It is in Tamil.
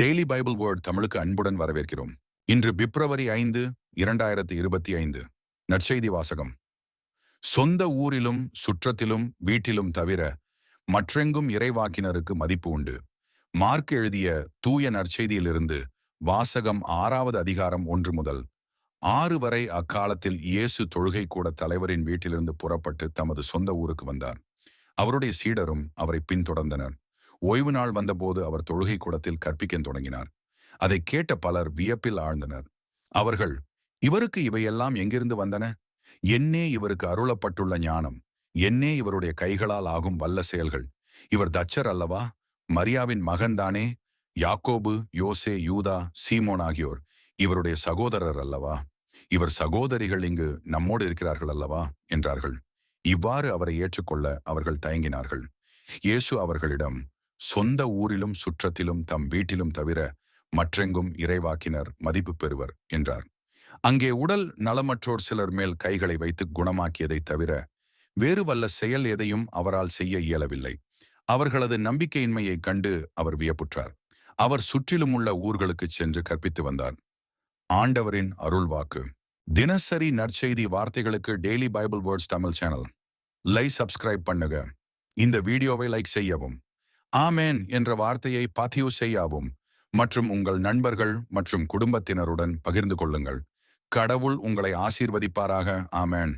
டெய்லி பைபிள் வேர்ட் தமிழுக்கு அன்புடன் வரவேற்கிறோம். இன்று பிப்ரவரி ஐந்து இரண்டாயிரத்தி இருபத்தி ஐந்து. நற்செய்தி வாசகம். சொந்த ஊரிலும் சுற்றத்திலும் வீட்டிலும் தவிர மற்றெங்கும் இறைவாக்கினருக்கு மதிப்பு உண்டு. மார்க் எழுதிய தூய நற்செய்தியிலிருந்து வாசகம் ஆறாவது அதிகாரம் ஒன்று முதல் ஆறு வரை அக்காலத்தில் இயேசு தொழுகை கூட தலைவரின் வீட்டிலிருந்து புறப்பட்டு தமது சொந்த ஊருக்கு வந்தார். அவருடைய சீடரும் அவரை பின்தொடர்ந்தனர். ஓய்வு நாள் வந்தபோது அவர் தொழுகை கூடத்தில் கற்பிக்கத் தொடங்கினார். அதை கேட்ட பலர் வியப்பில் ஆழ்ந்தனர். அவர்கள் இவருக்கு இவையெல்லாம் எங்கிருந்து வந்தன? என்னே இவருக்கு அருளப்பட்டுள்ள ஞானம். என்னே இவருடைய கைகளால் ஆகும் வல்ல செயல்கள். இவர் தச்சர் அல்லவா? மரியாவின் மகன்தானே? யாக்கோபு யோசே யூதா சீமோன் ஆகியோர். இவருடைய சகோதரர் அல்லவா? இவர் சகோதரிகள் இங்கு நம்மோடு இருக்கிறார்கள் அல்லவா? என்றார்கள். இவ்வாறு அவரை ஏற்றுக்கொள்ள அவர்கள் தயங்கினார்கள். இயேசு அவர்களிடம் சொந்த ஊரிலும் சுற்றத்திலும் தம் வீட்டிலும் தவிர மற்றெங்கும் இறைவாக்கினர் மதிப்பு பெறுவர் என்றார். அங்கே உடல் நலமற்றோர் சிலர் மேல் கைகளை வைத்து குணமாக்கியதைத் தவிர வேறு வல்ல செயல் எதையும் அவரால் செய்ய இயலவில்லை. அவர்களது நம்பிக்கையின்மையைக் கண்டு அவர் வியப்புற்றார். அவர் சுற்றிலும் உள்ள ஊர்களுக்கு சென்று கற்பித்து வந்தார். ஆண்டவரின் அருள்வாக்கு. தினசரி நற்செய்தி வார்த்தைகளுக்கு daily Bible words Tamil channel. லை சப்ஸ்கிரைப் பண்ணுங்க. இந்த வீடியோவை லைக் செய்யவும். ஆமேன் என்ற வார்த்தையை பதிவு செய்யாவும் மற்றும் உங்கள் நண்பர்கள் மற்றும் குடும்பத்தினருடன் பகிர்ந்து கொள்ளுங்கள். கடவுள் உங்களை ஆசீர்வதிப்பாராக. ஆமேன்.